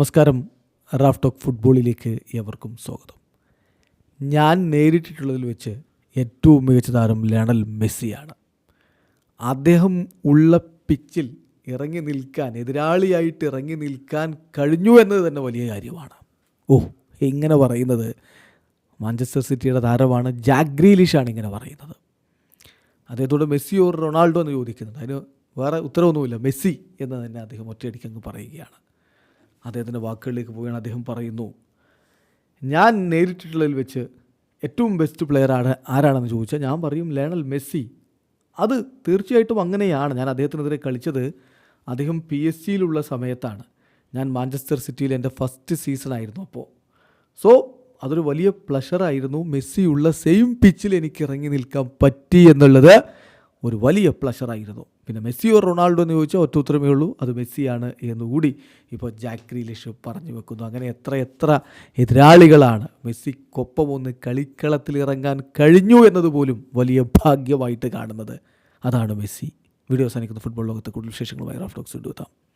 നമസ്കാരം. Raf talk ഫുട്ബോളിലേക്ക് എവർക്കും സ്വാഗതം. ഞാൻ നേരിട്ടിട്ടുള്ളതിൽ വെച്ച് ഏറ്റവും മികച്ച താരം ലയണൽ മെസ്സിയാണ്. അദ്ദേഹം ഉള്ള പിച്ചിൽ ഇറങ്ങി നിൽക്കാൻ എതിരാളിയായിട്ട് ഇറങ്ങി നിൽക്കാൻ കഴിഞ്ഞു എന്നത് തന്നെ വലിയ കാര്യമാണ്. ഓ ഇങ്ങനെ പറയുന്നത് മാഞ്ചസ്റ്റർ സിറ്റിയുടെ താരമാണ് ജാഗ്രീലിഷാണ് ഗ്രീലിഷാണ് ഇങ്ങനെ പറയുന്നത്. അദ്ദേഹത്തോട് മെസ്സിയോ റൊണാൾഡോ എന്ന് ചോദിക്കുന്നത് അതിന് വേറെ ഉത്തരവൊന്നുമില്ല. മെസ്സി എന്ന് തന്നെ അദ്ദേഹം ഒറ്റയടിക്ക് അങ്ങ് പറയുകയാണ്. അദ്ദേഹത്തിന്റെ വാക്കുകളിലേക്ക് പോവുകയാണ് അദ്ദേഹം പറയുന്നു. ഞാൻ നേരിട്ടിട്ടുള്ളതിൽ വെച്ച് ഏറ്റവും ബെസ്റ്റ് പ്ലെയർ ആണ് ആരാണെന്ന് ചോദിച്ചാൽ ഞാൻ പറയും ലയണൽ മെസ്സി. അത് തീർച്ചയായിട്ടും അങ്ങനെയാണ്. ഞാൻ അദ്ദേഹത്തിനെതിരെ കളിച്ചത് അദ്ദേഹം പി എസ് സിയിലുള്ള സമയത്താണ്. ഞാൻ മാഞ്ചസ്റ്റർ സിറ്റിയിൽ എന്റെ ഫസ്റ്റ് സീസൺ ആയിരുന്നു അപ്പോൾ. സോ അതൊരു വലിയ പ്ലഷറായിരുന്നു മെസ്സി ഉള്ള സെയിം പിച്ചിൽ എനിക്ക് ഇറങ്ങി നിൽക്കാൻ പറ്റി എന്നുള്ളത് ഒരു വലിയ പ്ലഷറായിരുന്നു പിന്നെ മെസ്സിയോ റൊണാൾഡോ എന്ന് ചോദിച്ചാൽ ഒറ്റ ഉത്തരമേ ഉള്ളൂ. അത് മെസ്സിയാണ് എന്നുകൂടി ഇപ്പോൾ ജാക്ക് ഗ്രീലിഷ് പറഞ്ഞു വെക്കുന്നു. അങ്ങനെ എത്ര എത്ര എതിരാളികളാണ് മെസ്സിക്കൊപ്പം ഒന്ന് കളിക്കളത്തിൽ ഇറങ്ങാൻ കഴിഞ്ഞു എന്നതുപോലും വലിയ ഭാഗ്യമായിട്ട് കാണുന്നത്. അതാണ് മെസ്സി. വീഡിയോ സാധിക്കുന്ന ഫുട്ബോൾ ലോകത്തെ കൂടുതൽ വിശേഷങ്ങളുമായി റാഫ്റ്റോക്സ് എടുത്താം